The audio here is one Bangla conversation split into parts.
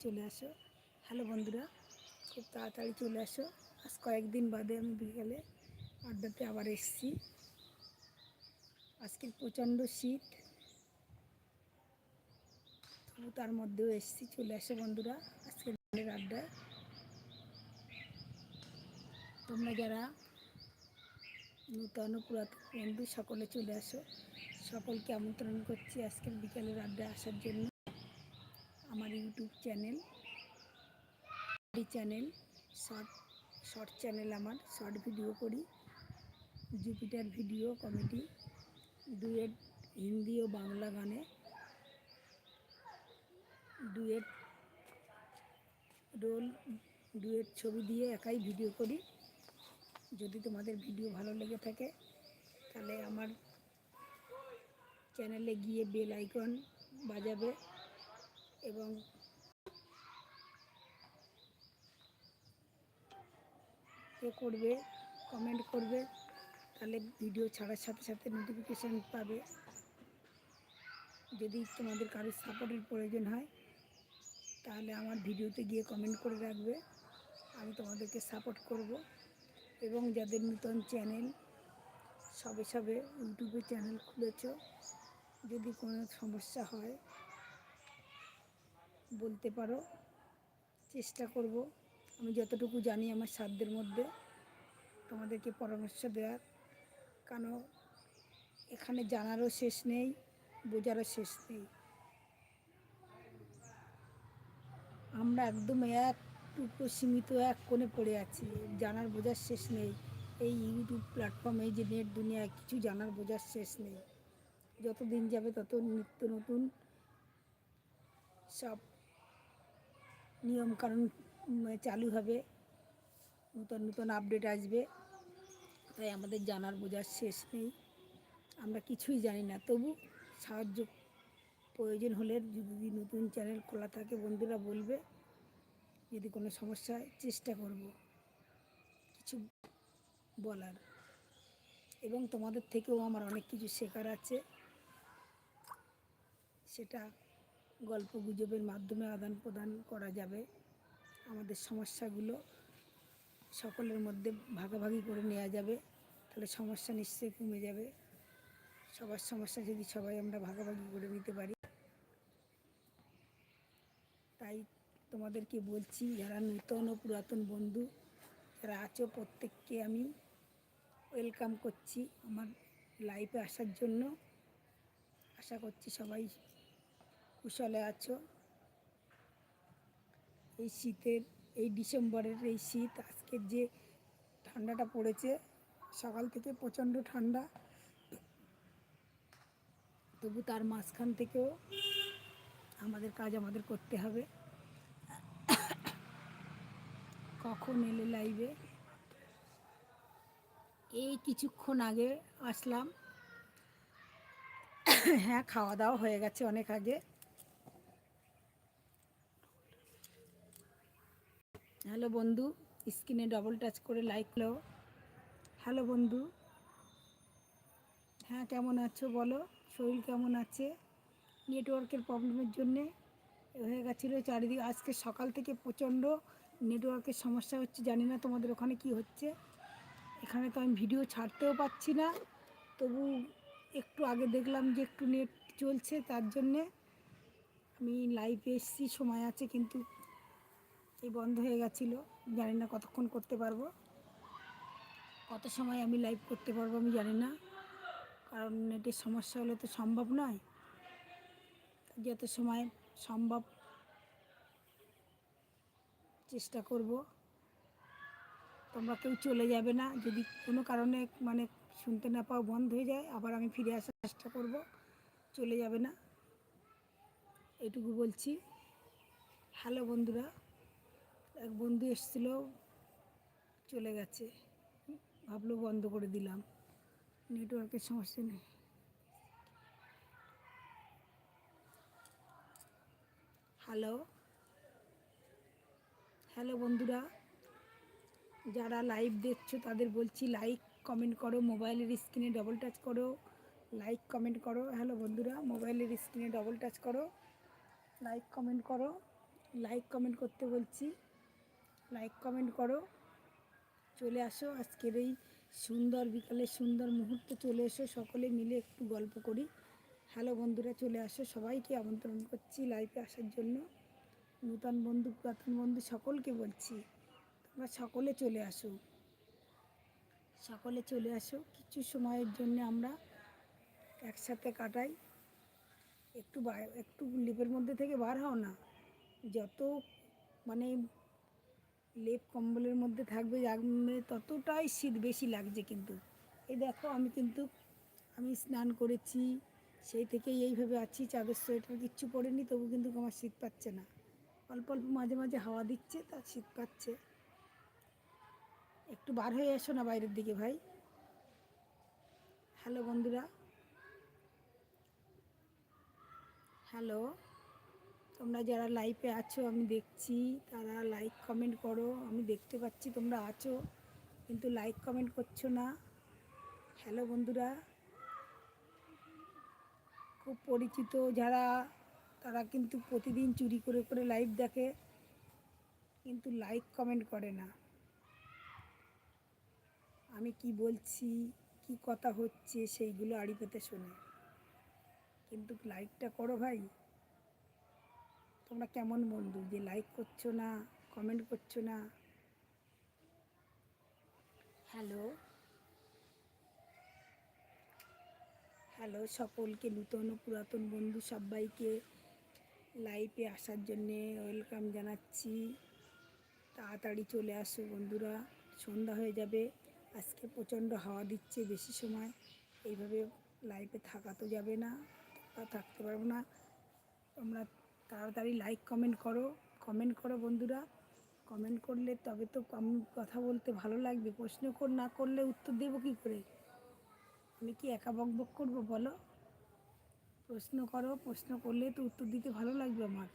চলে আসো। হ্যালো বন্ধুরা, খুব তাড়াতাড়ি চলে আসো। আজ কয়েকদিন বাদে আমি বিকেলে আড্ডাতে আবার এসেছি। আজকে প্রচণ্ড শীত তার মধ্যেও এসেছি। চলে আসো বন্ধুরা আজকে বিকেলের আড্ডায় তোমরা যারা নূতন পুরাতন বন্ধু, সকলে চলে আসো। সকলকে আমন্ত্রণ করছি আজকের বিকেলের আড্ডায় আসার জন্য। আমার YouTube channel channel, short short channel আমার, শর্ট ভিডিও করি, Jupiter video, comedy, duet Hindi ও বাংলা গানে, ডুয়েট রোল, ডুয়েট ছবি দিয়ে একাই ভিডিও করি। যদি তোমাদের ভিডিও ভালো লেগে থাকে, তাহলে আমার চ্যানেলে গিয়ে বেল আইকন বাজাবে। এবং এ করবে কমেন্ট করবে, তাহলে ভিডিও ছাড়ার সাথে সাথে নোটিফিকেশান পাবে। যদি তোমাদের কারোর সাপোর্টের প্রয়োজন হয়, তাহলে আমার ভিডিওতে গিয়ে কমেন্ট করে রাখবে। আমি তোমাদেরকে সাপোর্ট করব। এবং যাদের নূতন চ্যানেল সবে সবে ইউটিউবে চ্যানেল খুলেছ, যদি কোনো সমস্যা হয় বলতে পারো। চেষ্টা করব। আমি যতটুকু জানি আমার সাধ্যের মধ্যে তোমাদেরকে পরামর্শ দেওয়ার। কেন এখানে জানারও শেষ নেই, বোঝারও শেষ নেই। আমরা একদম একটুকু সীমিত এক কোণে পড়ে আছি। জানার বোঝার শেষ নেই। এই ইউটিউব প্ল্যাটফর্মে যে নেট দুনিয়ায় কিছু জানার বোঝার শেষ নেই। যত দিন যাবে তত নিত্য নতুন সব নিয়মকানুন চালু হবে। নতুন নতুন আপডেট আসবে। তাই আমাদের জানার বোঝার শেষ নেই। আমরা কিছুই জানি না। তবু সাহায্য প্রয়োজন হলে যদি নতুন চ্যানেল খোলা থাকে, বন্ধুরা বলবে, যদি কোনো সমস্যা চেষ্টা করব কিছু বলার। এবং তোমাদের থেকেও আমার অনেক কিছু শেখার আছে। সেটা গল্প গুজবের মাধ্যমে আদান প্রদান করা যাবে। আমাদের সমস্যাগুলো সকলের মধ্যে ভাগাভাগি করে নেওয়া যাবে, তাহলে সমস্যা নিশ্চয়ই কমে যাবে। সবার সমস্যা যদি সবাই আমরা ভাগাভাগি করে নিতে পারি। তাই তোমাদেরকে বলছি, যারা নূতন ও পুরাতন বন্ধু, যারা আছো প্রত্যেককে আমি ওয়েলকাম করছি আমার লাইফে আসার জন্য। আশা করছি সবাই কুশলে আছো। এই শীতের, এই ডিসেম্বরের এই শীত আজকের যে ঠান্ডাটা পড়েছে, সকাল থেকে প্রচণ্ড ঠান্ডা। তবু তার মাঝখান থেকেও আমাদের কাজ আমাদের করতে হবে। কখন এলে লাইভে? এই কিছুক্ষণ আগে আসলাম। হ্যাঁ খাওয়া দাওয়া হয়ে গেছে অনেক আগে। হ্যালো বন্ধু, স্ক্রিনে ডবল টাচ করে লাইক লো হ্যালো বন্ধু। হ্যাঁ কেমন আছো বলো? শরীর কেমন আছে? নেটওয়ার্কের প্রবলেমের জন্যে হয়ে গেছিল চারিদিকে। আজকে সকাল থেকে প্রচণ্ড নেটওয়ার্কের সমস্যা হচ্ছে। জানি না তোমাদের ওখানে কি হচ্ছে। এখানে তো আমি ভিডিও ছাড়তেও পাচ্ছি না। তবু একটু আগে দেখলাম যে একটু নেট চলছে। তার জন্যে আমি লাইভে এসেছি। সময় আছে কিন্তু এই বন্ধ হয়ে গেছিল। জানি না কতক্ষণ করতে পারব। কত সময় আমি লাইভ করতে পারব আমি জানি না। কারণ নেটের সমস্যা হলে তো সম্ভব নয়। যত সময় সম্ভব চেষ্টা করব। তোমরা কেউ চলে যাবে না। যদি কোনো কারণে মানে শুনতে না পাও বন্ধ হয়ে যায়, আবার আমি ফিরে আসার চেষ্টা করব। চলে যাবে না। এটুকু বলছি। হ্যালো বন্ধুরা। এক বন্ধু এসেছিল, চলে গেছে। ভাবলো বন্ধ করে দিলাম। নেটওয়ার্কের সমস্যা নেই। হ্যালো হ্যালো বন্ধুরা, যারা লাইভ দেখছ তাদের বলছি লাইক কমেন্ট করো মোবাইলের স্ক্রিনে ডবল টাচ করো। লাইক কমেন্ট করো। হ্যালো বন্ধুরা মোবাইলের স্ক্রিনে ডবল টাচ করো। লাইক কমেন্ট করো। লাইক কমেন্ট করতে বলছি। লাইক কমেন্ট করো। চলে আসো আজকের এই সুন্দর বিকালে সুন্দর মুহূর্তে চলে এসো, সকলে মিলে একটু গল্প করি। হ্যালো বন্ধুরা, চলে আসো। সবাইকে আমন্ত্রণ করছি লাইভে আসার জন্য। নূতন বন্ধু, পুরাতন বন্ধু সকলকে বলছি, তোমরা সকলে চলে আসো। সকলে চলে আসো। কিছু সময়ের জন্য আমরা একসাথে কাটাই। একটু একটু লিপের মধ্যে থেকে বার হও না। যত মানে লেপ কম্বলের মধ্যে থাকবে ততটাই শীত বেশি লাগছে কিন্তু। এই দেখো, আমি কিন্তু, আমি স্নান করেছি, সেই থেকে এইভাবে আছি, চাদর সোয়েটার কিচ্ছু পরেনি, তবু কিন্তু আমার শীত পাচ্ছে না। অল্প অল্প মাঝে মাঝে হাওয়া দিচ্ছে, তা শীত পাচ্ছে। একটু বার হয়ে এসো না বাইরের দিকে ভাই। হ্যালো বন্ধুরা। হ্যালো। তোমরা যারা লাইভে আছো, আমি দেখছি। তারা লাইক কমেন্ট করো। আমি দেখতে পাচ্ছি তোমরা আছো, কিন্তু লাইক কমেন্ট করছ না। হ্যালো বন্ধুরা। খুব পরিচিত যারা, তারা কিন্তু প্রতিদিন চুরি করে করে লাইভ দেখে, কিন্তু লাইক কমেন্ট করে না। আমি কি বলছি, কি কথা হচ্ছে, সেইগুলো আড়ি পেতে শোনে। কিন্তু লাইকটা করো ভাই। তোমরা কেমন বন্ধু? যে লাইক করছ না কমেন্ট করছ না? হ্যালো হ্যালো সকলকে নূতন ও পুরাতন বন্ধু সবাইকে। লাইভে আসার জন্যে ওয়েলকাম জানাচ্ছি। তাড়াতাড়ি চলে আসো বন্ধুরা সন্ধ্যা হয়ে যাবে। আজকে প্রচণ্ড হাওয়া দিচ্ছে বেশি সময়। এইভাবে লাইভে থাকা তো যাবে না থাকতে পারব না। তোমরা তাড়াতাড়ি লাইক কমেন্ট করো। কমেন্ট করো বন্ধুরা। কমেন্ট করলে তবে তো কথা বলতে ভালো লাগবে। প্রশ্ন কর, না করলে উত্তর দেবো কী করে? আমি কি একা বক বক করব বলো? প্রশ্ন করো, প্রশ্ন করলে তো উত্তর দিতে ভালো লাগবে আমার।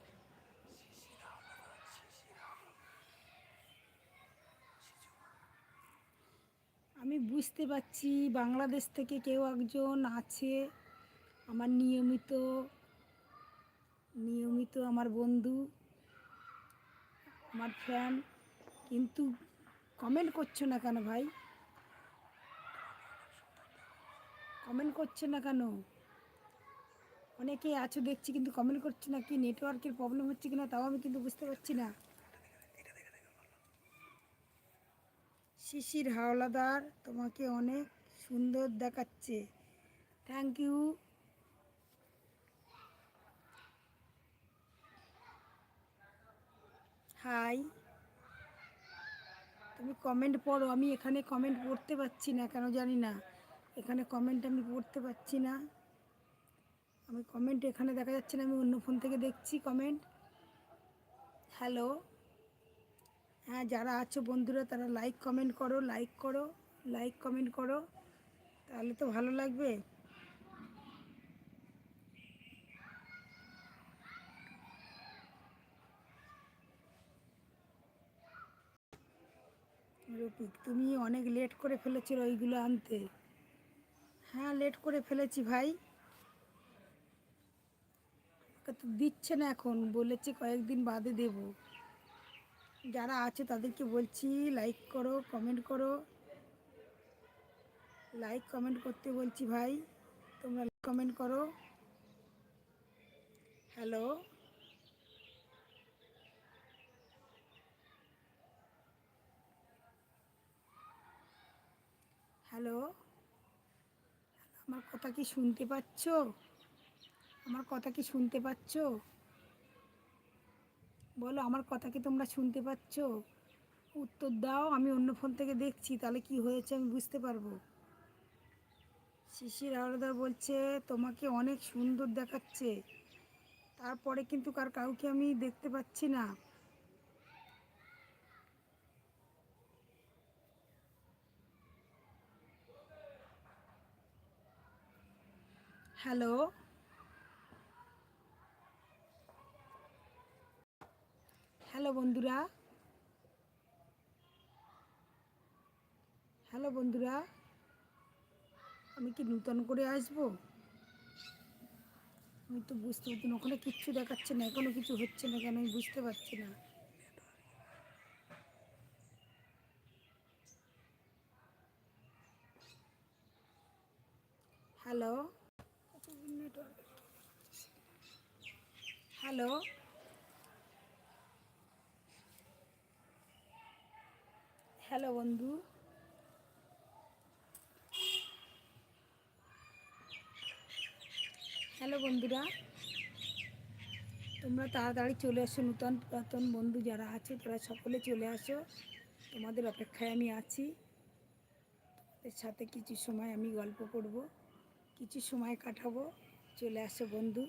আমি বুঝতে পারছি বাংলাদেশ থেকে কেউ একজন আছে। আমার নিয়মিত নিয়মিত আমার বন্ধু, আমার ফ্যান কিন্তু কমেন্ট করছ না কেন ভাই? কমেন্ট করছে না কেন? অনেকেই আছো, দেখছি, কিন্তু কমেন্ট করছে না কি? নেটওয়ার্কের প্রবলেম হচ্ছে কিনা তাও আমি কিন্তু বুঝতে পারছি না। শিশির হাওলাদার তোমাকে অনেক সুন্দর দেখাচ্ছে। Thank you hi. তুমি কমেন্ট পড়ো, আমি এখানে কমেন্ট পড়তে পারছি না, কেন জানি না। এখানে কমেন্ট আমি পড়তে পারছি না। আমি কমেন্ট এখানে দেখা যাচ্ছে না, আমি অন্য ফোন থেকে দেখছি কমেন্ট হ্যালো হ্যাঁ যারা আছো বন্ধুরা, তারা লাইক কমেন্ট করো লাইক করো লাইক কমেন্ট করো। তাহলে তো ভালো লাগবে। রফিক, তুমি অনেক লেট করে ফেলেছিল ওইগুলো আনতে। হ্যাঁ লেট করে ফেলেছি ভাই। তো দিচ্ছে না এখন, বলেছে কয়েকদিন বাদে দেব। যারা আছে তাদেরকে বলছি লাইক করো কমেন্ট করো। লাইক কমেন্ট করতে বলছি ভাই, তোমরা কমেন্ট করো। Hello hello? আমার কথা কি শুনতে পাচ্ছ? আমার কথা কি শুনতে পাচ্ছ? বলো, আমার কথা কি তোমরা শুনতে পাচ্ছ? উত্তর দাও, আমি অন্য ফোন থেকে দেখছি, তাহলে কি হয়েছে আমি বুঝতে পারব। শিশির আলাদার বলছে, তোমাকে অনেক সুন্দর দেখাচ্ছে। তারপরে কিন্তু কার, কাউকে আমি দেখতে পাচ্ছি না। হ্যালো। হ্যালো বন্ধুরা। হ্যালো বন্ধুরা। আমি কি নূতন করে আসব? আমি তো বুঝতে পারছি না, ওখানে কিচ্ছু দেখাচ্ছে না, এখনও কিছু হচ্ছে না কেন আমি বুঝতে পারছি না। হ্যালো। হ্যালো হ্যালো বন্ধু? হ্যালো বন্ধুরা? তোমরা তাড়াতাড়ি চলে আসো নূতন পুরাতন বন্ধু যারা আছে, তারা সকলে চলে আসো। তোমাদের অপেক্ষায় আমি আছি। তোমাদের সাথে কিছু সময় আমি গল্প করব, কিছু সময় কাটাবো। চলে আসো বন্ধু।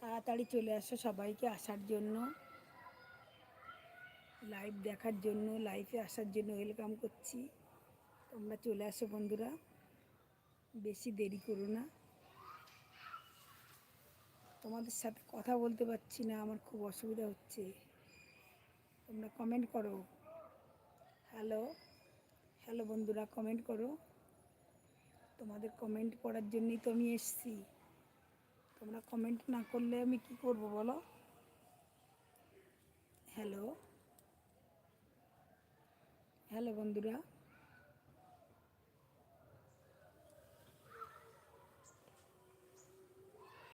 তাড়াতাড়ি চলে আসো সবাইকে আসার জন্য। লাইভ দেখার জন্য লাইভে আসার জন্য ওয়েলকাম করছি। তোমরা চলে আসো বন্ধুরা। বেশি দেরি করো না। তোমাদের সাথে কথা বলতে পারছি না, আমার খুব অসুবিধা হচ্ছে। তোমরা কমেন্ট করো। হ্যালো হ্যালো বন্ধুরা কমেন্ট করো। তোমাদের কমেন্ট করার জন্যই তো আমি এসছি। তোমরা কমেন্ট না করলে আমি কি করব বলো? হ্যালো হ্যালো বন্ধুরা?